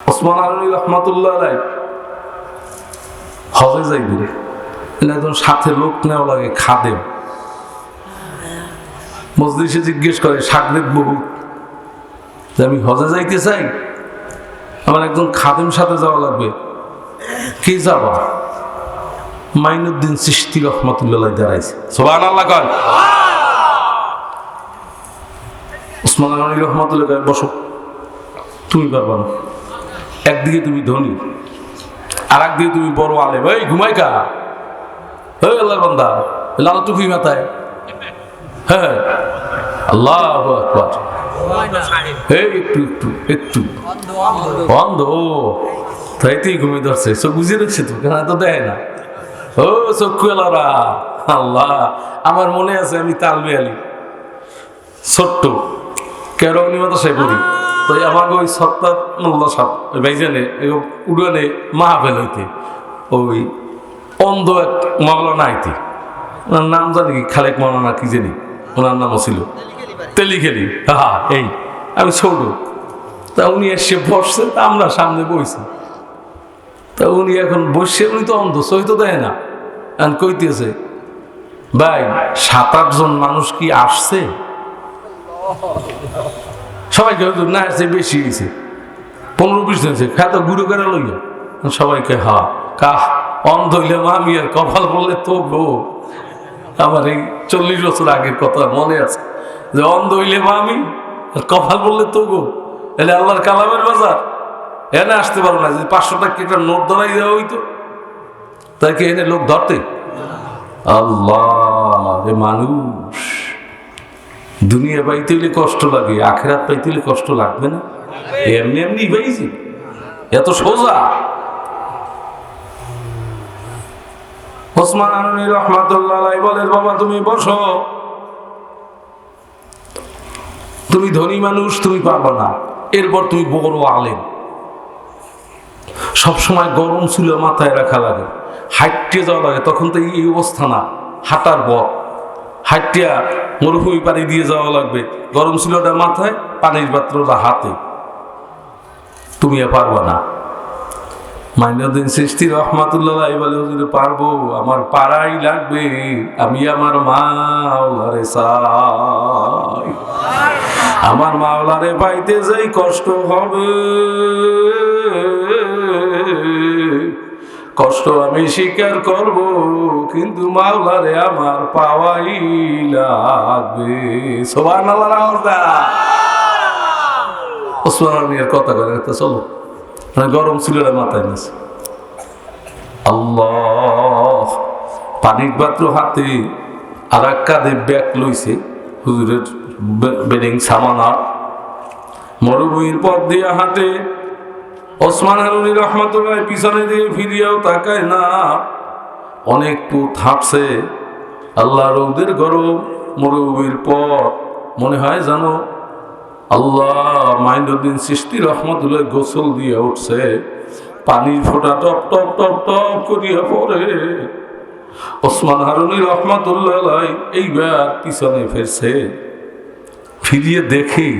ওসমান আলী রহমতুল্লাহ আলাই হজে যাইবেন এলে একজন সাথে লোক নেওয়া লাগে, খাদেম। মজলিসে জিজ্ঞেস করে সাকরেত বহু যে, আমি হজে যাইতে চাই, আমার একজন খাদেম সাথে যাওয়া লাগবে। কে যাবা? মাইনুদ্দিন সৃষ্টি রহমতুল্লাহ দাঁড়াইছে। সোহান আল্লাহ কর ওসমান আলী রহমতুল্লাহ বসো, তুমি পারবা না। একদিকে তুমি ধনী আর একদিকে তুমি বড় আলেম। এই ঘুমাই কা হে আল্লাহর বান্দা লাল টুকুই মাথায়। হ্যাঁ আল্লাহ আকবার। একটু একটু একটু। অন্ধ, ও। তাইতেই ঘুমিয়ে ধরছে। চোখ বুঝিয়ে রাখছে তো, কেন তো দেয় না? ও, চক্ষু এলারা আল্লাহ, আমার মনে আছে আমি তালবে আলী ছোট্ট মতো সে পড়ি। তো আমাকে ওই সত্তার মোল্লা সাপ ভাইজানে উড়ানে মাহাফেল হইতে, ওই অন্ধ এক মাওলানা আইতে। ওনার নাম জানি কি, খালেক মাওলানা কি জানি, ওনার নামও ছিল। তেলিখেলি। হা এই, আমি ছোট তা উনি এসে বসছে, তা আমরা সামনে বইছি। তা উনি এখন বসে উনি তো অন্ধ, সই তো দেয় না। এখন কইতেছে, ভাই, সাত আটজন মানুষ কি আসছে? সবাইকে হয়তো না আসছে বেশি হয়েছে পনেরো বিশ জন খাত গুঁড়ো করে লইয়া। সবাইকে হা, কাহ, অন্ধ হইলে মামি আর কপাল বললে তো গো। আমার এই চল্লিশ বছর আগের কথা মনে আছে যে অন্ধ হইলে মামি আর কপাল বললে তো গো। এলে আল্লাহর কালামের বাজার। এনে আসতে পারো না, যে পাঁচশো টাকা একটা নোট ধরাই দেওয়া হইতো। তাই কি এনে লোক ধরতে। আল্লাহ মানুষ। দুনিয়া পাইতে হলে কষ্ট লাগে, আখেরাত পাইতে হলে কষ্ট লাগবে না। এমনি এমনি পাইছি এত সোজা। ওসমান তুমি বসো। তুমি ধনী মানুষ, তুমি না। এরপর তুমি বড় সবসময় গরম মাথায় রাখা লাগে। যাওয়া লাগে, তখন তো এই অবস্থা না। হাঁটার পর হাইটিয়া মরুভূমি পানি দিয়ে যাওয়া লাগবে। গরম চুলাটা মাথায়, পানির পাত্রটা হাতে। তুমি পারবা না। মাইনুদ্দিন সৃষ্টি রহমাতুল্লাহ বলে, হুজুরে, পারব। আমার পাড়াই লাগবে। আমি আমার মাওলারে আমার মাওলারে পাইতে যাই কষ্ট হবে। কষ্ট আমি স্বীকার করব, কিন্তু মাওলারে আমার পাওয়াই লাগবে। সোবান আল্লাহর আওয়াজ দা ওসমান মিয়ার কথা করে তো চলো। মানে গরম ছিল না মাথায় নিছে আল্লাহ, পানির পাত্র হাতে আর এক কাঁধে ব্যাগ লইছে, হুজুরের বেডিং সামানা। মরুভূমির পথ দিয়ে হাঁটে ওসমান হারুনি রহমতুল্লাহ পিছনে দিয়ে ফিরিয়াও তাকায় না। অনেক পুত হাঁটছে আল্লাহ রৌদের গরম মরুভূমির পর মনে হয় জানো আল্লাহ মাইনুদ্দিন সৃষ্টি রহমতুল্লাহ গোসল দিয়ে উঠছে। পানির ফোঁটা টপ টপ টপ টপ করিয়া পড়ে। ওসমান হারুনি রহমতুল্লাহ এইবার পিছনে ফেরছে। ফিরিয়ে দেখি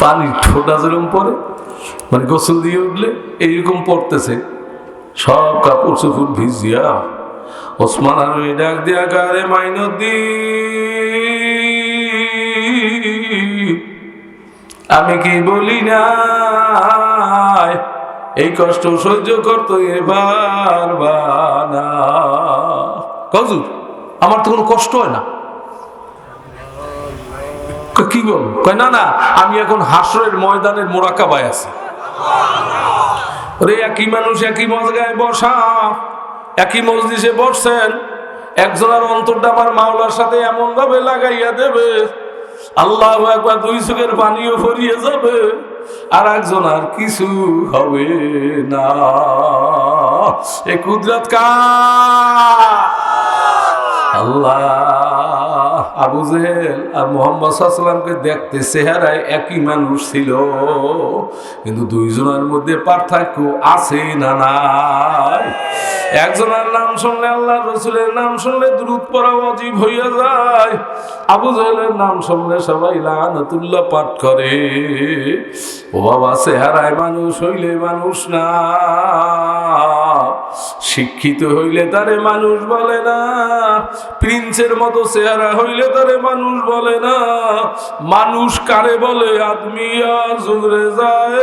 পানির ঠোঁটা যেরকম পড়ে মানে গোসল দিয়ে উঠলে এইরকম পড়তেছে। সব কাপড় চোপড় ভিজিয়া ওসমান হারুনি ডাক দিয়া গারে মাইনুদ্দিন। আমি কি বলি না এই কষ্ট সহ্য করতো এবার না। কজুর, আমার তো কোনো কষ্ট হয় না। কি বল? কয়, না না, আমি এখন হাসরের ময়দানের মোরাকাবায় আছি। রে একই মানুষ একই মজগায় বসা, একই মজলিসে বসছেন, একজনের অন্তরটা আমার মাওলার সাথে এমন ভাবে লাগাইয়া দেবে, আল্লাহ একবার দুই চোখের পানিও ফরিয়ে যাবে, আর একজন আর কিছু হবে না। এ কুদরত কা আল্লাহ। আবু জেহেল আর মোহাম্মদ সাল্লামকে দেখতে চেহারায় একই মানুষ ছিল। কিন্তু দুইজনের মধ্যে পার্থক্য আছে না নাই? একজনের নাম শুনলে আল্লাহ রসুলের নাম শুনলে দ্রুত পড়া অজীব হইয়া যায়। আবু জাহেলের নাম শুনলে সবাই লানতুল্লাহ পাঠ করে। ও বাবা, চেহারায় মানুষ হইলে মানুষ না। শিক্ষিত হইলে তারে মানুষ বলে না। প্রিন্সের মতো চেহারা হইলে তারে মানুষ বলে না। মানুষ কারে বলে? আদমিয়া জুগরে যায়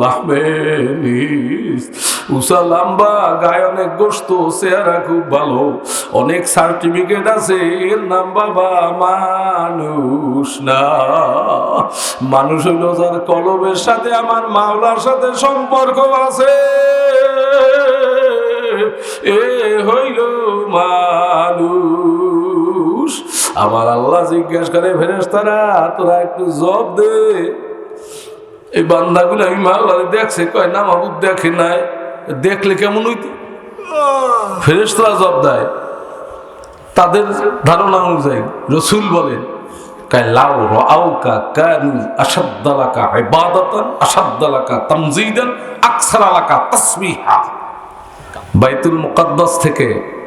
লাহমে নিস্ত উষা লাম্বা গায়ে গোস্ত, চেহারা খুব ভালো। অনেক সার্টিফিকেট আছে, এর নাম বাবা মানুষ না। মানুষ যার কলবের সাথে আমার মাওলার সাথে সম্পর্ক আছে। এ হইল মানুষ। আমার আল্লাহ জিজ্ঞেস করে ফেরেস্তারা তোরা একটু জব দে। এই বান্দাগুলো আমি মাওলারে দেখছে, কয়, না মাবুদ, দেখে নাই। দেখলে কেমন হইতো? ফেরেস্তারা জব দেয়, তাদের ধারণা অনুযায়ী, রসুল বলেন লাউ বাইতুল থেকে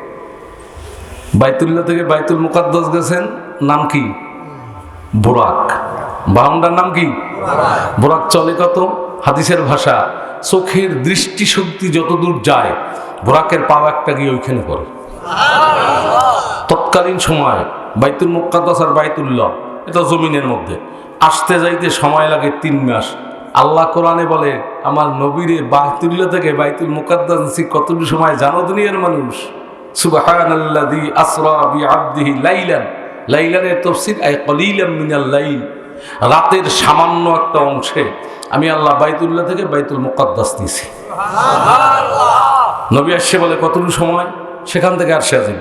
বাইতুল্লাহ থেকে বাইতুল মুকাদ্দাস গেছেন, নাম কি? বোরাক। বাহনটার নাম কি? বোরাক চলে কত? হাদিসের ভাষা, চোখের দৃষ্টিশক্তি যতদূর যায়, বোরাকের পাও একটা গিয়ে ওইখানে পড়ে। তৎকালীন সময় বাইতুল মুকাদ্দাস আর বাইতুল্লাহ, এটা জমিনের মধ্যে। আসতে যাইতে সময় লাগে তিন মাস। আল্লাহ কোরআনে বলে, আমার নবীরে বাইতুল্লাহ থেকে বাইতুল মুকাদ্দাস কতটুকু সময় জানো দুনিয়ার মানুষ? সুবহানাল্লাযী আসরা বিআবদিহি লাইলান। লাইলানের তাফসীর আই কলিলাম মিনাল লাইল। রাতের সামান্য একটা অংশে আমি আল্লাহ বাইতুল্লাহ থেকে বাইতুল মুকাদ্দাস নিয়েছি। নবী আসছে বলে কতটুকু সময়? সেখান থেকে আসছে আসেন।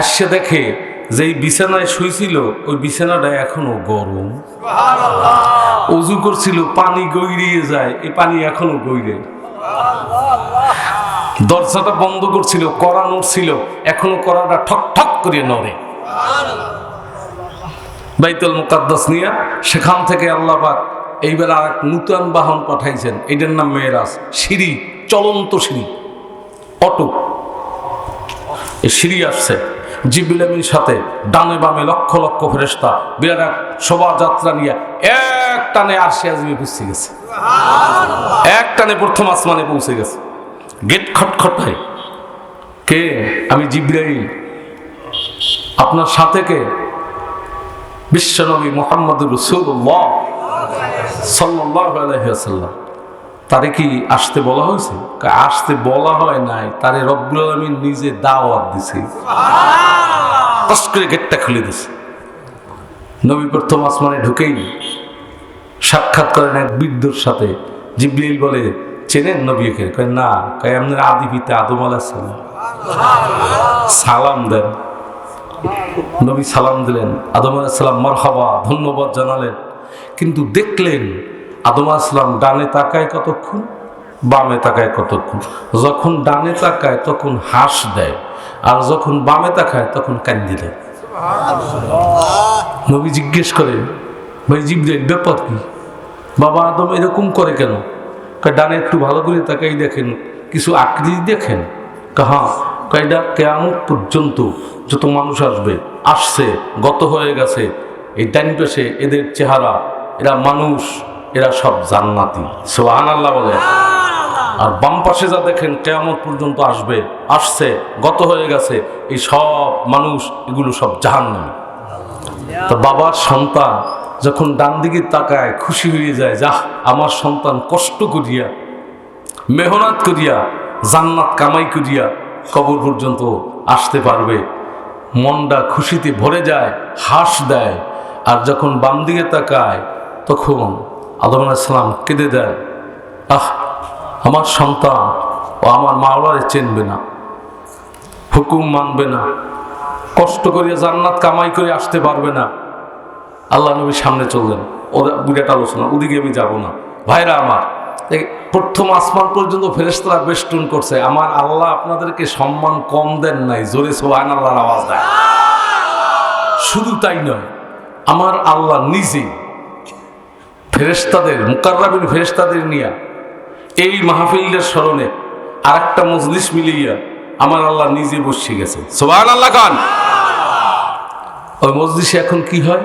আসছে দেখে যেই বিছানায় শুয়েছিল ওই বিছানাটা এখনও গরম। অজু করছিল পানি গইরিয়ে যায় এই পানি এখনও গইরে দরজাটা বন্ধ করছিল কড়া নড়ছিল, এখনও কড়াটা ঠক ঠক করে নড়ে। বাইতুল মুকাদ্দাস নিয়ে সেখান থেকে আল্লাহ পাক এইবার আর এক নূতন বাহন পাঠাইছেন। এটার নাম মেয়েরাজ, সিঁড়ি, চলন্ত সিঁড়ি। অটো। এই সিঁড়ি আসছে। জিবিলামির সাথে ডানে বামে লক্ষ লক্ষ ফেরেস্তা বিরাট এক শোভাযাত্রা নিয়ে এক টানে আসে আজমে পৌঁছে গেছে। এক টানে প্রথম আসমানে পৌঁছে গেছে। গেট খটখট হয়। কে? আমি জিব্রাইল। আপনার সাথে কে? বিশ্বনবী মোহাম্মদ রসুল্লাহ সাল্লাহ তারে কি আসতে বলা হয়েছে? আসতে বলা হয় নাই। তারে রব্বুল আলমিন নিজে দাওয়াত দিছে। কষ্ট করে গেটটা খুলে দিছে। নবী প্রথম আসমানে ঢুকেই সাক্ষাৎ করেন এক বৃদ্ধর সাথে। জিব্রিল বলে চেনেন নবীকে? কয়, না। কয় আপনার আদি পিতা আদম আলাহ সালাম। সালাম দেন। নবী সালাম দিলেন। আদম আলাইসালাম মরহাবা, ধন্যবাদ জানালেন। কিন্তু দেখলেন আদম আলাইসালাম ডানে তাকায় কতক্ষণ, বামে তাকায় কতক্ষণ। যখন ডানে তাকায় তখন হাস দেয়, আর যখন বামে তাকায় তখন কান্দি দেয়। নবী জিজ্ঞেস করে ভাই জিব্রাইল, ব্যাপার কি? বাবা আদম এরকম করে কেন? ডানে একটু ভালো করে তাকাই দেখেন কিছু আকৃতি দেখেন? কাহা কয়টা কেমন পর্যন্ত যত মানুষ আসবে আসছে গত হয়ে গেছে এই ডাইন পাশে এদের চেহারা এরা মানুষ এরা সব জান্নাতি। সোহান আল্লাহ বলে আর বাম পাশে যা দেখেন কেমন পর্যন্ত আসবে আসছে গত হয়ে গেছে এই সব মানুষ এগুলো সব জাহান্নামী। তো বাবার সন্তান যখন ডান দিকে তাকায়, খুশি হয়ে যায়, যাহ, আমার সন্তান কষ্ট করিয়া, মেহনত করিয়া, জান্নাত কামাই করিয়া কবর পর্যন্ত আসতে পারবে। মনটা খুশিতে ভরে যায়, হাস দেয়। আর যখন বাম দিকে তাকায়, তখন আদম আলাইসালাম কেঁদে দেয়, আহ, আমার সন্তান ও আমার মা মাওলারে চিনবে না, হুকুম মানবে না, কষ্ট করিয়া জান্নাত কামাই করে আসতে পারবে না। আল্লাহ নবী সামনে চললেন। ওরা বিরাট আলোচনা, ওদিকে আমি যাব না। ভাইরা আমার প্রথম আসমান পর্যন্ত ফেরেশতারা বেষ্টন করছে। আমার আল্লাহ আপনাদেরকে সম্মান কম দেন নাই, জোরে সোহান আল্লাহর আওয়াজ দেয় শুধু তাই নয়, আমার আল্লাহ নিজে ফেরেস্তাদের মুকাররাবিন ফেরেস্তাদের নিয়া এই মাহফিলের স্মরণে আর একটা মজলিস মিলিয়া আমার আল্লাহ নিজে বসে গেছে। সোহান আল্লাহ খান। ওই মজলিসে এখন কি হয়?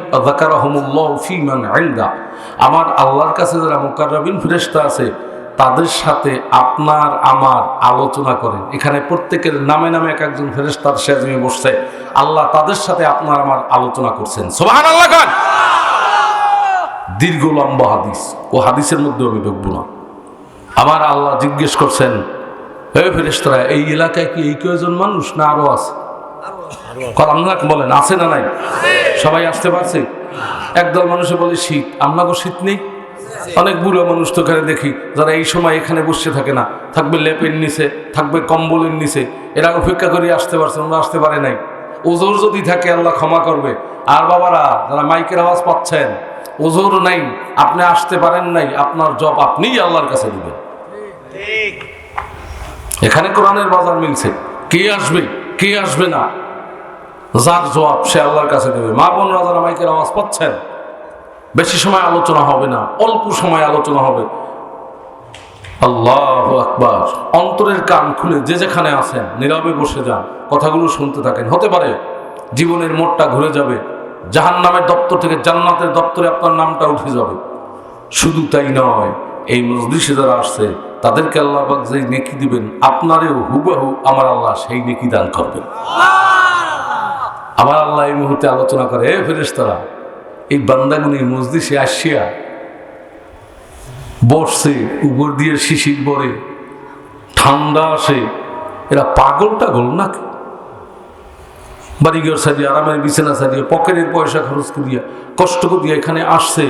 আমার আল্লাহর কাছে যারা মুকাররাবিন ফেরেশতা আছে, তাদের সাথে আপনার আমার আলোচনা করেন। এখানে প্রত্যেকের নামে নামে এক একজন ফেরেশতার সেজমে বসছে। আল্লাহ তাদের সাথে আপনার আমার আলোচনা করছেন। সোহান আল্লাহ খান দীর্ঘ লম্বা হাদিস। ও হাদিসের মধ্যে আমি ঢুকবো না আমার আল্লাহ জিজ্ঞেস করছেন, হে ফেরেশতারা, এই এলাকায় কি এই কয়জন মানুষ না আরও আছে? কলাম না বলেন আছে না নাই? সবাই আসতে পারছে? একদল মানুষে বলে শীত শীত নেই? অনেক বুড়ো মানুষ তো এখানে দেখি যারা এই সময় এখানে বসে থাকে না। থাকবে লেপের নিচে থাকবে কম্বলের নিচে। এরা অপেক্ষা করে আসতে পারছে ওরা আসতে পারে নাই। ওজোর যদি থাকে আল্লাহ ক্ষমা করবে। আর বাবারা যারা মাইকের আওয়াজ পাচ্ছেন ওজোর নাই আপনি আসতে পারেন নাই আপনার জব আপনিই আল্লাহর কাছে দিবেন। এখানে কোরআনের বাজার মিলছে। কে আসবে কে আসবে না? যার জবাব সে আল্লাহর কাছে দেবে। মা বোন রাজারা মাইকের আওয়াজ পাচ্ছেন বেশি সময় আলোচনা হবে না, অল্প সময় আলোচনা হবে। আল্লাহ আকবার। অন্তরের কান খুলে যে যেখানে আছেন, নীরবে বসে যান। কথাগুলো শুনতে থাকেন। হতে পারে জীবনের মোড়টা ঘুরে যাবে। জাহান নামের দপ্তর থেকে জান্নাতের দপ্তরে আপনার নামটা উঠে যাবে। শুধু তাই নয়, এই মজলিসে যারা আসছে, তাদেরকে আল্লাহ পাক যেই নেকি দিবেন, আপনারেও হুবাহু আমার আল্লাহ সেই নেকি দান করবেন। আমার আল্লাহ এই মুহূর্তে আলোচনা করে, এ ফেরেশতারা, এই বান্দাগুনি মজলিসে আসিয়া বসছে, উপর দিয়ে শিশির পরে, ঠান্ডা আসে, এরা পাগল টাগল নাকি? বাড়িঘর সারিয়ে আরামের বিছানা সারিয়ে পকেটের পয়সা খরচ করিয়া, কষ্ট করিয়া এখানে আসছে।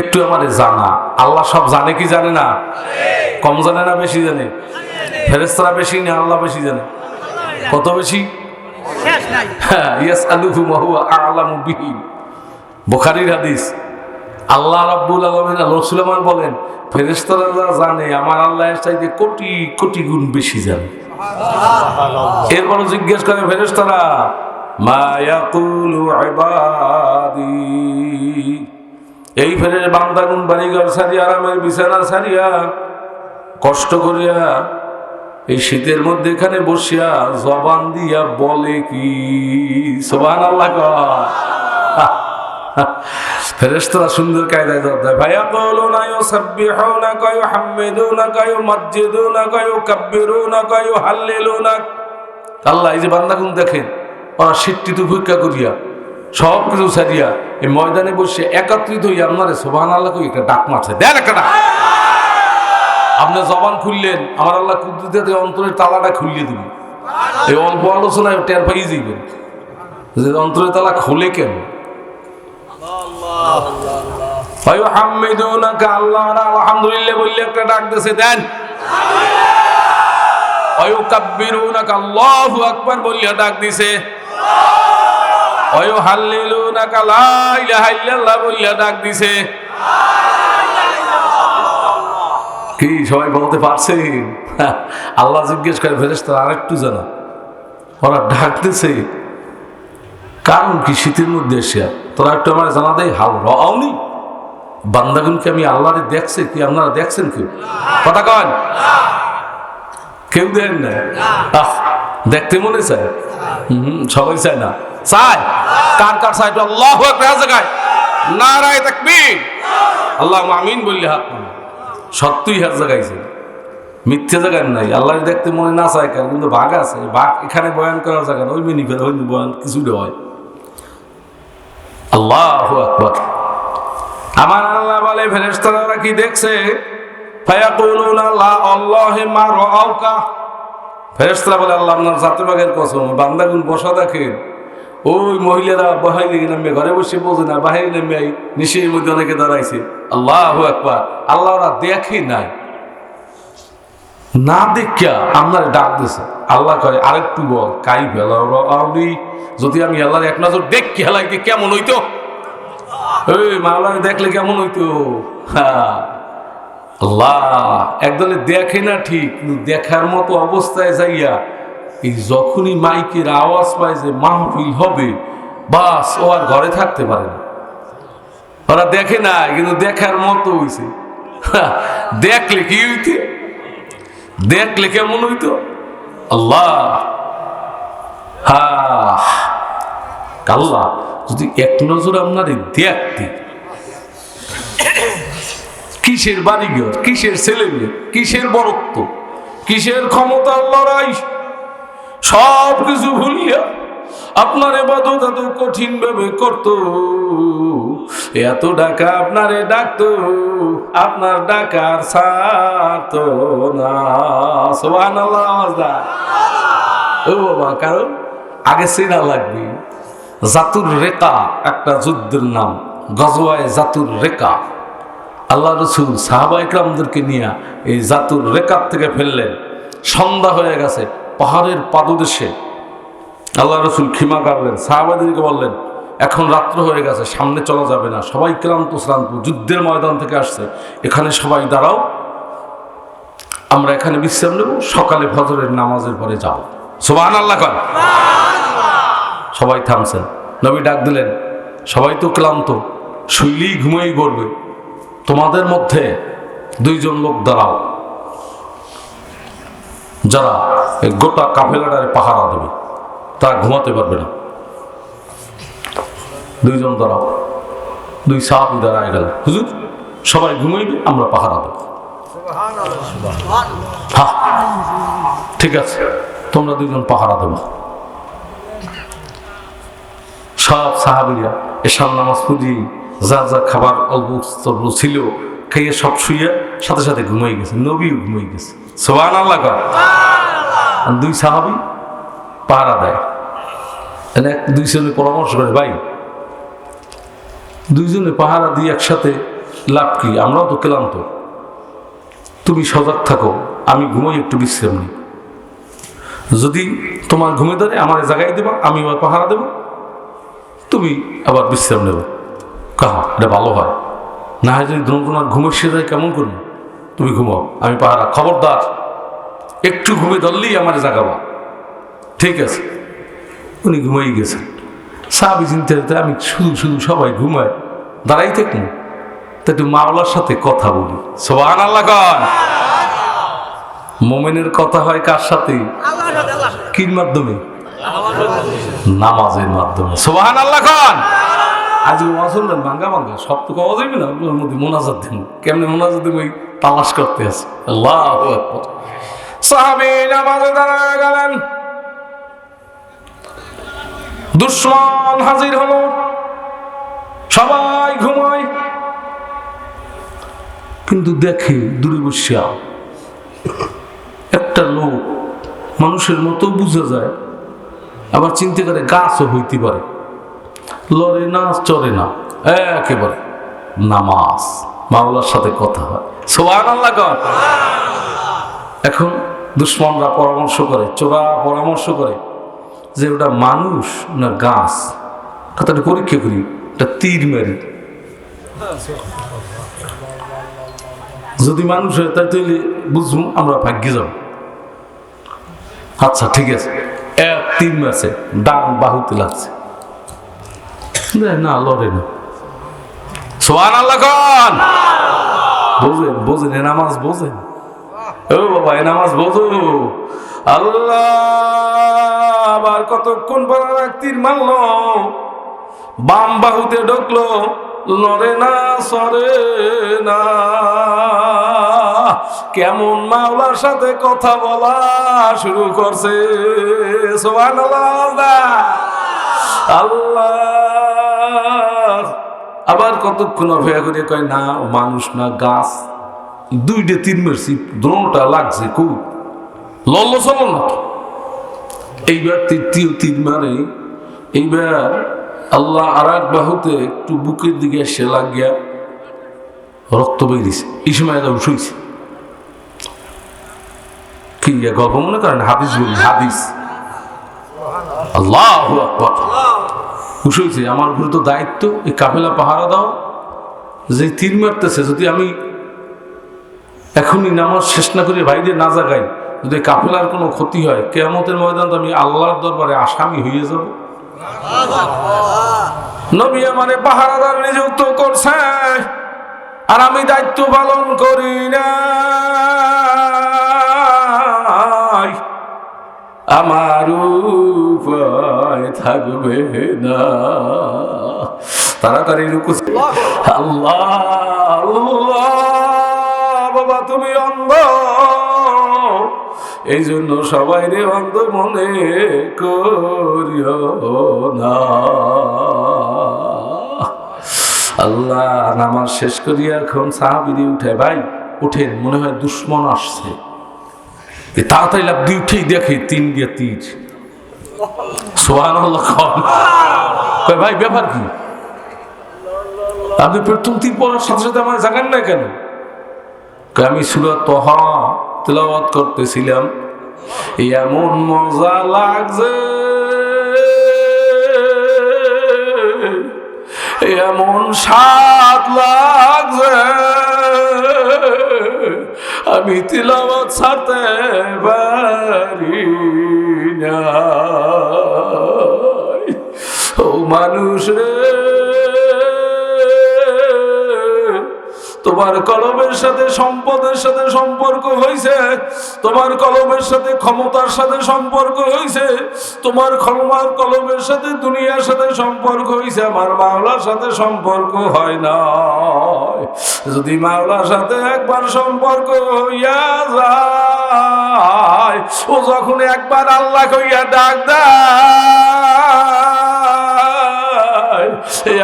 একটু আমার জানা, আল্লাহ সব জানে কি জানে না? কম জানে না, বেশি জানে? ফেরেস্তারা বেশি না, আল্লাহ বেশি জানে? কত বেশি? হ্যাঁ ইয়াস আলুহু মাহুয়া আলামু বিহি। বুখারীর হাদিস আল্লাহ রাব্বুল আলামিন রসুলামান বলেন যা জানে আমার আল্লাহ এর চাইতে কোটি কোটি গুণ বেশি জানে। এরপরও জিজ্ঞেস করে ফেরেশতারা মা ইয়াকুলু ইবাদি। এই ফেরের বান্দাগুন বাড়িঘর সারিয়া আরামের বিছানা সারিয়া কষ্ট করিয়া এই শীতের মধ্যে এখানে বসিয়া জবান দিয়া বলে কি? সোবান আল্লাহ ফেরেশতারা সুন্দর কায়দায় জবাব দেয় ভাইয়া কওলু না ইউসাব্বিহুনা কায়ু হামিদুনা কায়ু মাসজিদুনা কায়ু কাব্বিরুনা কায়ু হাল্লিলুনা আল্লাহ, এই যে বান্দাগুন দেখেন, ওরা সিট্টি তো ভিক্ষা করিয়া সব কিছু ছাড়িয়া এই ময়দানে বসে একত্রিত হইয়া আপনারে সোবান আল্লাহ একটা ডাক মারছে। দেন একটা ডাক। আপনি জবান খুললেন, আমার আল্লাহ কুদ্দুতে অন্তরের তালাটা খুলিয়ে দিবি এই অল্প আলোচনায় টের পাই যাইবেন যে অন্তরের তালা খোলে কেন? আল্লাহ আলহামদুলিল্লাহ বললে একটা ডাক দেন। বললে ডাক দিছে। লা বললে ডাক দিছে। কি সবাই বলতে পারছেন আল্লাহ জিজ্ঞেস করে ফেরেস ফেরেস্তার আরেকটু জানা ওরা ডাকতেছে, কারণ কি শীতের মধ্যে এসে? তোরা একটু আমার জানা দেয় হাল, রাওনি। বান্দাগুনকে আমি আল্লাহরে দেখছে কি? আপনারা দেখছেন কেউ? কথা কন। কেউ দেন না দেখতে মনে চায়? সবাই চায় না। চায়? কার কার চায়? আল্লাহ একবার জায়গায়। নারায় তাকবীর। আল্লাহ আমিন বললে হাত। সত্যই হাত জাগাইছে মিথ্যে জায়গায় নাই। আল্লাহ দেখতে মনে না চায় কেন কিন্তু বাঘ আছে। বাঘ এখানে বয়ান করার জায়গা ওই মিনি ফেলে ওই বয়ান কিছুটা হয়। আল্লাহ আকবর। আমার আল্লাহ বলে, ফেরেশতারা কি দেখছে? ফেরেশতারা বলে, আল্লাহ আপনার জাতীয় বাগের কসম বান্দাগুন বসা দেখেন ওই মহিলারা বাহিরে নামে, ঘরে বসে বোঝে না, বাহিরে নেমে নিশের মধ্যে অনেকে দাঁড়াইছে। আল্লাহ আকবার। আল্লাহ ওরা দেখে নাই। না দেখিয়া আপনার ডাক দিছে। আল্লাহ কয়, আরেকটু বল, কাই আউনি যদি আমি আল্লাহর এক নজর দেখি হেলাইতে কেমন হইতো? এই মাওলার দেখলে কেমন হইতো? হ্যাঁ। আল্লাহ, একদলে দেখে না ঠিক দেখার মতো অবস্থায় যাইয়া এই যখনই মাইকের আওয়াজ পায় যে মাহফিল হবে, বাস, ও আর ঘরে থাকতে পারে না। ওরা দেখে না, কিন্তু দেখার মতো হইছে। দেখলে কি হইতে? দেখলে কেমন হইতো? আল্লাহ! আল্লাহ! যদি এক নজর আপনার দেখতে, কিসের বাড়িঘর, কিসের ছেলে মেয়ে কিসের বরত্ব, কিসের ক্ষমতার লড়াই সব কিছু ভুলিয়া আপনার এবাদত এত কঠিন ভাবে করত। এত ডাকা আপনারে ডাকতো, আপনার ডাকার সাত না। ও বাবা, কারণ আগে চেনা লাগবে। জাতুর রেকা একটা যুদ্ধের নাম, গজওয়ায় জাতুর রেকা আল্লাহ রসুল সাহাবা ইকরামদেরকে নিয়ে এই জাতুর রেকার থেকে ফেললেন। সন্ধ্যা হয়ে গেছে। পাহাড়ের পাদদেশে আল্লাহ রসুল খিমা কাটলেন সাহাবাদিকে বললেন এখন রাত্র হয়ে গেছে সামনে চলা যাবে না। সবাই ক্লান্ত শ্রান্ত যুদ্ধের ময়দান থেকে আসছে। এখানে সবাই দাঁড়াও আমরা এখানে বিশ্রাম নেব সকালে ফজরের নামাজের পরে যাও সোবাহান আল্লাহ কর সবাই থামছেন। নবী ডাক দিলেন সবাই তো ক্লান্ত শুইলেই ঘুমিয়েই পড়বে। তোমাদের মধ্যে দুইজন লোক দাঁড়াও। যারা গোটা কাফেলাটারে পাহারা দেবে। তারা ঘুমাতে পারবে না। দুইজন দাঁড়াও। দুই সাহাবি দাঁড়ায় গেল। হুজুর, সবাই ঘুমাইবে, আমরা পাহারা দেব। ঠিক আছে, তোমরা দুইজন পাহারা দেবো। সব সাহাবিরা এসার নামাজ পুঁজি যা যা খাবার অল্প ছিল খাইয়ে সব শুয়ে সাথে সাথে ঘুমাই গেছে, নবীও ঘুমাই গেছে। সোহান আল্লাহ দুই সাহাবি পাহারা দেয়। এক দুইজনে পরামর্শ করে, ভাই, দুইজনে পাহারা দিয়ে একসাথে লাভ কি? আমরাও তো ক্লান্ত। তুমি সজাগ থাকো, আমি ঘুমাই একটু বিশ্রাম নিই। যদি তোমার ঘুমে ধরে আমার জায়গায় দেবা আমি আবার পাহারা দেবো। তুমি আবার বিশ্রাম নেবে। কাহা, এটা ভালো হয়। না হয় যদি দ্রোণার ঘুমের সে যায় কেমন করুন তুমি ঘুমাও, আমি পাহারা খবরদার একটু ঘুমে ধরলেই আমার জাগাবা। ঠিক আছে। উনি ঘুমাই গেছেন। সাহাবি চিন্তা আমি শুধু শুধু সবাই ঘুমায় দাঁড়াই থাকুন তা একটু মাওলার সাথে কথা বলি। সোহান আল্লাহ মোমেনের কথা হয় কার সাথে? কির মাধ্যমে? নামাজের মাধ্যমে। সোহান আল্লাহ খান আজ ওয়াজ শুনলেন ভাঙ্গা ভাঙ্গা। সব তো কওয়া যাবে না, ওগুলোর মধ্যে মোনাজাত দিন কেমনে মোনাজাত দিন ওই তালাশ করতে আছে। আল্লাহ দুশ্মন হাজির হলো। সবাই ঘুমায়। কিন্তু দেখে দূরে বসিয়া একটা লোক মানুষের মতো বোঝা যায়, আবার চিন্তা করে গাছও হইতে পারে। লড়ে না, চড়ে না, একেবারে নামাজ, মাওলার সাথে কথা হয়। সোহান আল্লাহ এখন দুশ্মনরা পরামর্শ করে চোরা পরামর্শ করে যে ওটা মানুষ না গাছ। কথাটা পরীক্ষা করি এটা তীর মারি। যদি মানুষ হয় তাই তাইলে বুঝব আমরা ভাগ্যে যাব। আচ্ছা ঠিক আছে। এক তিন মাসে ডান বাহুতে লাগছে। না, লড়ে না। সোহান আল্লাহ বোঝেন বোঝেন নামাজ বোঝেন। ও বাবা নামাজ বোঝো। আল্লাহ আবার কতক্ষণ পর তীর মারলো, বাম বাহুতে ঢুকলো লড়ে না, সরে না। কেমন মাওলার সাথে কথা বলা শুরু করছে সোহান আল্লাহ আবার কতক্ষণ অপেক্ষা করে কয়, না, মানুষ না, গাছ। দুইটা তিন মেরছি দ্রোণটা লাগছে খুব লল্ল চল না এইবার তৃতীয় তিন মারে, এইবার আল্লাহ আর এক বাহুতে একটু বুকের দিকে সে লাগিয়া রক্ত বেরিয়েছে। এই সময় এটা উঠেছে কি গল্প মনে করেন? হাদিস বলি, হাদিস। আল্লাহ উঠেছে আমার উপরে তো দায়িত্ব, এই কাফেলা পাহারা দাও। যে তীর মারতেছে, যদি আমি এখনই নামাজ শেষ না করে বাইরে না জাগাই। যদি কাফেলার কোনো ক্ষতি হয়, কেয়ামতের ময়দান তো আমি আল্লাহর দরবারে আসামি হয়ে যাব। নবী আমারে পাহারাদার নিযুক্ত করছে, আর আমি দায়িত্ব পালন করি না আমার উপায় থাকবে না। তাড়াতাড়ি রুকু। আল্লাহ। এই জন্য সবাই রে অন্ধ মনে না। আল্লাহ নামাজ শেষ করিয়া এখন সাহাবিদি উঠে, ভাই, উঠেন, মনে হয় দুশ্মন আসছে। তাড়াতাড়ি লাভ দিয়ে উঠেই দেখে তিন দিয়ে তীর সোহান ভাই, ব্যাপার কি? আপনি প্রথম তীর পড়ার সাথে সাথে আমার জাগান না কেন? আমি সুরত তহা তেলাওয়াত করতেছিলাম। এমন মজা লাগছে এমন স্বাদ লাগছে। আমি তিলাওয়াত ছাড়তে পারি না। ও মানুষ রে তোমার কলমের সাথে সম্পদের সাথে সম্পর্ক হয়েছে তোমার কলমের সাথে ক্ষমতার সাথে সম্পর্ক হয়েছে তোমার ক্ষমার কলমের সাথে দুনিয়ার সাথে সম্পর্ক হয়েছে আমার মাওলার সাথে সম্পর্ক হয় না যদি মাওলার সাথে একবার সম্পর্ক হইয়া যায়, ও যখন একবার আল্লাহ কইয়া ডাক দেয়,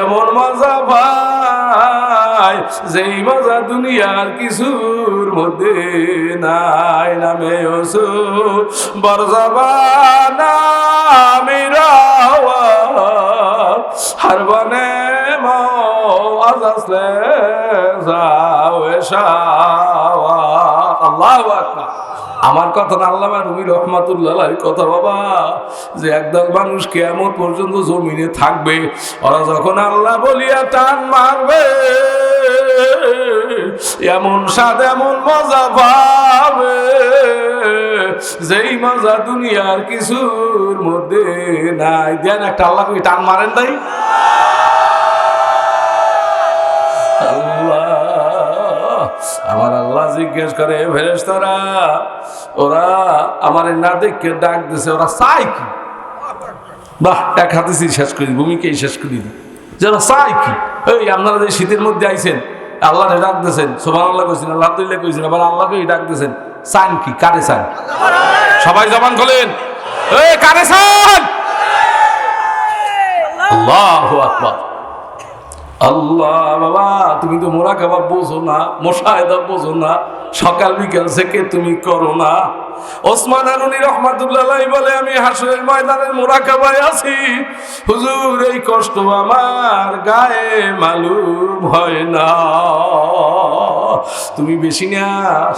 এমন মজা ভাই যেই মজা দুনিয়ার কিছুর মধ্যে নাই, নামে ওসু বরজাবানা হারবানে মাজ আসলে যাও এসাওয়া আল্লাহু আমার কথা না আল্লামা রুমি রহমাতুল্লাহ কথা বাবা, যে একদল মানুষ কেমন পর্যন্ত জমিনে থাকবে, ওরা যখন আল্লাহ বলিয়া টান মারবে এমন স্বাদ, এমন মজা পাবে যেই মজা দুনিয়ার কিছুর মধ্যে নাই। দেন একটা আল্লাহ টান মারেন তাই আমার আল্লাহ জিজ্ঞেস করে ফেরেশতারা, ওরা আমার না দেখে ডাক দিছে, ওরা চাই কি? বাহ, এক হাতে শেষ করি ভূমিকেই শেষ করি যারা চাই কি? এই আপনারা যে শীতের মধ্যে আইছেন আল্লাহ ডাকতেছেন সোমান আল্লাহ কইছেন আল্লাহ তুল্লাহ কইছেন, আবার আল্লাহকেই ডাকতেছেন। চান কি? কারে চান সবাই জবান খোলেন। এই কারে চান আল্লাহু আকবার। আল্লাহ বাবা, তুমি তো মোরা কাবাব বোঝো না মোশাহেদা বোঝো না, সকাল বিকাল থেকে তুমি করো না। ওসমান আরুনি রহমাতুল্লাহ বলে, আমি হাসরের ময়দানের মোরা কাবায় আছি। হুজুর, এই কষ্ট আমার গায়ে মালুম হয় না। তুমি বেশি না,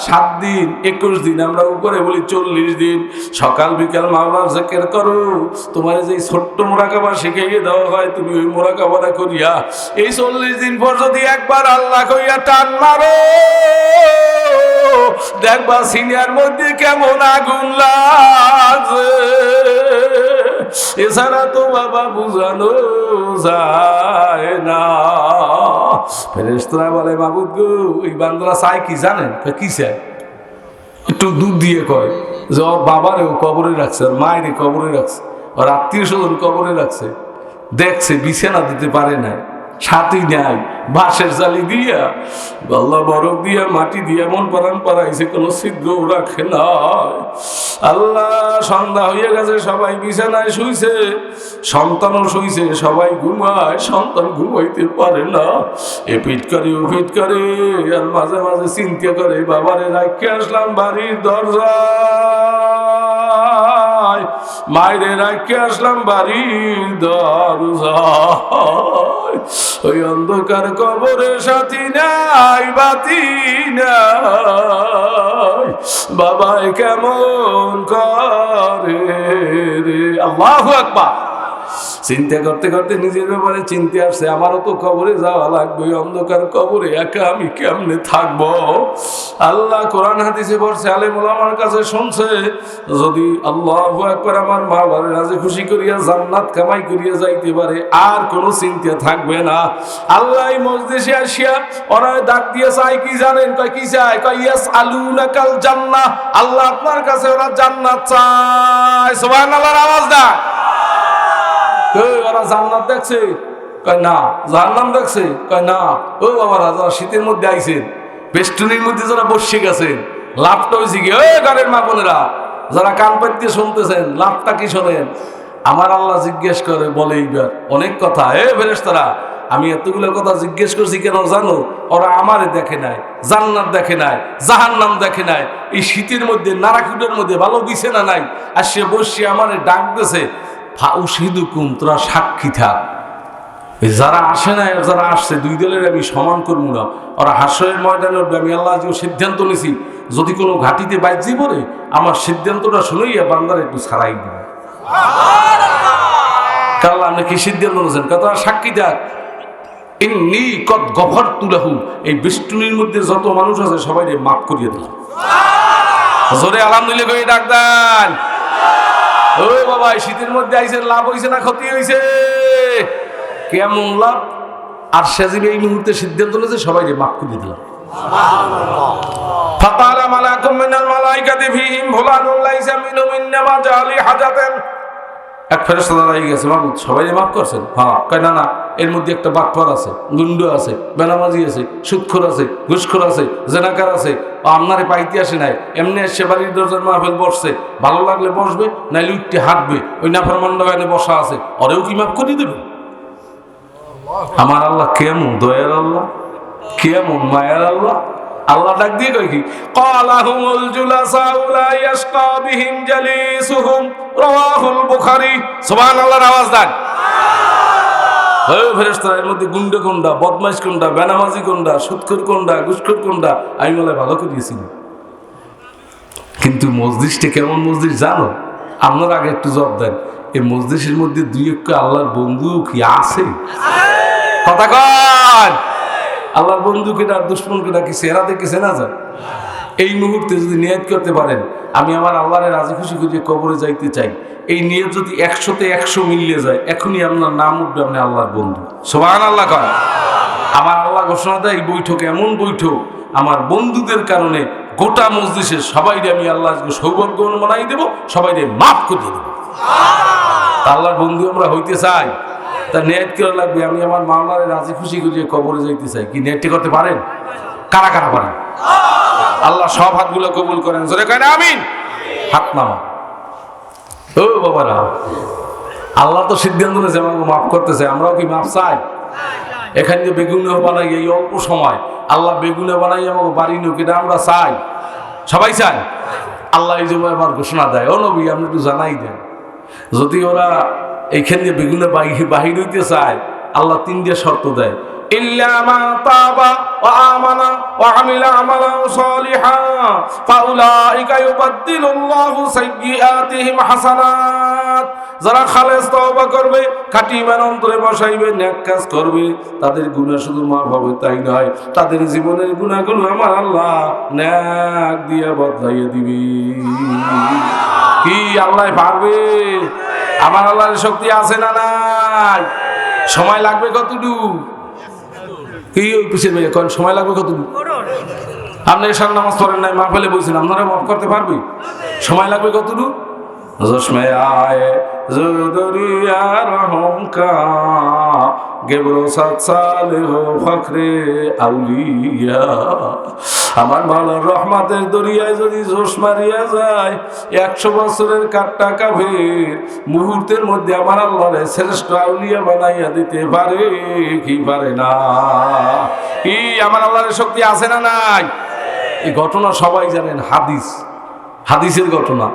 সাত দিন, একুশ দিন, আমরা উপরে বলি চল্লিশ দিন। সকাল, বিকাল মাওলার জেকের করো। তোমার যে ছোট্ট মোরাকাবা শিখিয়ে দেওয়া হয়, তুমি ওই মোরাকাবাটা করিয়া এই চল্লিশ দিন পর যদি একবার আল্লাহ কইয়া টান মারো, দেখবা সিনিয়র মধ্যে কেমন আগুন লাগছে। এছাড়া তো বাবা বুঝানো যায় না। ফেরেস্তরা বলে বাবু গো, ওই বান্দরা চায় কি জানেন? কি চায় একটু দুধ দিয়ে কয়, যে ওর ও কবরে রাখছে, ওর মায়েরে কবরে রাখছে, ওর আত্মীয় স্বজন কবরে রাখছে, দেখছে, বিছানা দিতে পারে না সাথী নাই, বাঁশের জালি দিয়া গল্লা বরফ দিয়া, মাটি দিয়া, মন পারান পারাইছে কোনো ছিদ্র রাখে না আল্লাহ, সন্ধ্যা হয়ে গেছে, সবাই বিছানায় শুইছে, সন্তানও শুইছে, সবাই ঘুমায়, সন্তান ঘুমাইতে পারে না। এ পিট করে ও পিট করে আর মাঝে মাঝে চিন্তা করে, বাবারে রাখতে আসলাম বাড়ির দরজা। মায়েরে রাখে আসলাম বাড়ির দরজায় ওই অন্ধকার কবরে সাথী নাই, বাতি নাই। বাবাই কেমন করে রে? আল্লাহ আকবার। চিন্তা করতে করতে নিজের ব্যাপারে চিন্তা আসছে। আমারও তো কবরে যাওয়া লাগবে, অন্ধকার কবরে একা আমি কেমনে থাকব? আল্লাহ কোরআন হাদিসে পড়ছে আলেম আমার কাছে শুনছে, যদি আল্লাহ একবার আমার মা বাবার রাজে খুশি করিয়া জান্নাত কামাই করিয়া যাইতে পারে, আর কোনো চিন্তা থাকবে না। আল্লাহ মজলিসে আসিয়া ওরা ডাক দিয়ে চাই কি জানেন? কয়, কি চায়? কয়, ইয়াস আলুনা কাল জান্নাহ। আল্লাহ আপনার কাছে ওরা জান্নাত চায়। সবাই সুবহানাল্লাহর আওয়াজ দেয় ওরা জান্নাত দেখছে? কয় না। জাহান্নাম দেখছে? কয় না। ও বাবারা যারা শীতের মধ্যে আইছেন বেষ্টনীর মধ্যে যারা বসে গেছেন লাভটা হয়েছে কি? ওই গানের মা বোনেরা, যারা কান পাইতে শুনতেছেন, লাভটা কি শোনেন? আমার আল্লাহ জিজ্ঞেস করে, বলে এইবার, অনেক কথা। এ ফেরেশতারা, আমি এতগুলো কথা জিজ্ঞেস করছি কেন জানো? ওরা আমারে দেখে নাই, জান্নাত দেখে নাই, জাহান্নাম দেখে নাই। এই শীতের মধ্যে নারাকুটের মধ্যে ভালো বিছানা নাই? আর সে বসে আমারে ডাক দিছে ফাউসিদুকুম তোরা সাক্ষী থাক। যারা আসে না যারা আসছে দুই দলের আমি সমান করব না। ওরা হাস্যের ময়দানে উঠবে আমি আল্লাহ যে সিদ্ধান্ত নিছি যদি কোনো ঘাটিতে বাইজি পড়ে আমার সিদ্ধান্তটা শুনেই বান্দার একটু ছাড়াই দিব। কাল আপনি কি সিদ্ধান্ত নিয়েছেন? কত সাক্ষী থাক। ইন্নি কত গফর তুলাহু এই বিষ্ণুনির মধ্যে যত মানুষ আছে সবাই মাফ করিয়ে দিলাম। জোরে আলহামদুলিল্লাহ ডাক দেন। ও বাবা শীতের মধ্যে আইসে লাভ হইছে না, ক্ষতি হইছে? কেমন লাভ? আর সেজিব এই মুহূর্তে সিদ্ধান্ত নিয়েছে, সবাই মাফ করে দিলাম। মালাকুম মিনাল মালাইকাতি ফীহিম ফুলানুন লাইসা মিনহুম ইন্নামা জালি হাজাতান। এক ফেরেশতা দাঁড়িয়ে গেছে মাহমুদ সবাই মাফ করছেন? হ্যাঁ। কয়, না এর মধ্যে একটা বাটপার আছে, গুন্ডু আছে, বেনামাজি আছে, সুৎখর আছে, ঘুষখোর আছে, জেনাকার আছে আপনারে পাইতে আসে নাই, এমনি এসে বাড়ির দরজার মাহফিল বসছে, ভালো লাগলে বসবে, নাইলে উঠতে হাঁটবে, ওই নাফার মন্ডগানে বসা আছে, ওরেও কি মাফ করে দেবে? আমার আল্লাহ কেমন দয়ার আল্লাহ, কেমন মায়ার আল্লাহ আল্লাহ ডাক দিয়ে কই কি? ক্বালাহুমুল জুলাসাউ লা বিহিম জালিসুহুম রাওয়াহুল বুখারী। সুবহানাল্লাহর আওয়াজ দেন। এর মধ্যে কোনটা বদমাইশ কোনটা কোনটা কোনটা আমি ভালো কিন্তু মসজিদটা কেমন মসজিদ জানো? আপনার আগে একটু জব দেন। এই মসজিদের মধ্যে দুই একটু আল্লাহর বন্ধু কি আছে? কথা কন! আল্লাহর বন্ধু কেটা দুশ্মন কেটা কি সেরা দেখে চেনা যায়? এই মুহূর্তে যদি নিয়ত করতে পারেন আমি আমার আল্লাহরে রাজি খুশি খুঁজে কবরে যাইতে চাই। এই নিয়ত যদি একশোতে একশো মিলিয়ে যায় এখনই আপনার নাম উঠবে আপনি আল্লাহর বন্ধু। সোহান আল্লাহ কর আমার আল্লাহ ঘোষণা দেয় এই বৈঠক এমন বৈঠক আমার বন্ধুদের কারণে গোটা মসজিদের সবাই আমি আল্লাহ সৌভাগ্য বানাই দেবো সবাই মাফ করিয়ে দেবো। আল্লাহর বন্ধু আমরা হইতে চাই। তা নেট করা লাগবে? আমি আমার মামলারে রাজি খুশি করিয়ে কবরে যাইতে চাই। কি নেটটি করতে পারেন? কারা কারা পারেন? আল্লাহ সব হাতগুলো কবুল করেন। জোরে কয় না, আমিন? হাত নামা ও বাবারা, আল্লাহ তো সিদ্ধান্ত নিয়েছে, আমাকে মাফ করতেছে। আমরাও কি মাফ চাই? এখান যে বেগুনে বানাই, এই অল্প সময় আল্লাহ বেগুনে বানাই, আমাকে বাড়ি নিক এটা আমরা চাই? সবাই চাই? আল্লাহ এই জন্য আবার ঘোষণা দেয়। ও নবী, আপনি একটু জানাই দেন। যদি ওরা এইখানে বেগুন বাহির হইতে চায়, আল্লাহ তিন দিয়ে শর্ত দেয়। যারা করবে বসাইবে, ন্যাক করবে, তাদের গুণা শুধু মা হবে, তাই নয়, তাদের জীবনের গুণাগুলো আমার আল্লাহ ন্যাক দিয়ে বদলাইয়ে দিবি। কি আল্লাহ পারবে? আমার আল্লাহর শক্তি আছে না নাই? সময় লাগবে কতটুকু? মেয়ে? কন, সময় লাগবে কতটুকু? আপনি এসব নামাজ পড়েন নাই মা ফেলে বলছেন আপনারা মাফ করতে পারবে? সময় লাগবে কতটুকু? জসমে আয় আউলিয়া। আমার ভালো রহমাতের দরিয়ায় যদি জোশ মারিয়া যায়, একশো বছরের কাটটা কাভের মুহূর্তের মধ্যে আমার আল্লাহরে শ্রেষ্ঠ আউলিয়া বানাইয়া দিতে পারে কি পারে না? কি আমার আল্লাহরের শক্তি আছে না নাই? এই ঘটনা সবাই জানেন, হাদিস। হাদিসের ঘটনা।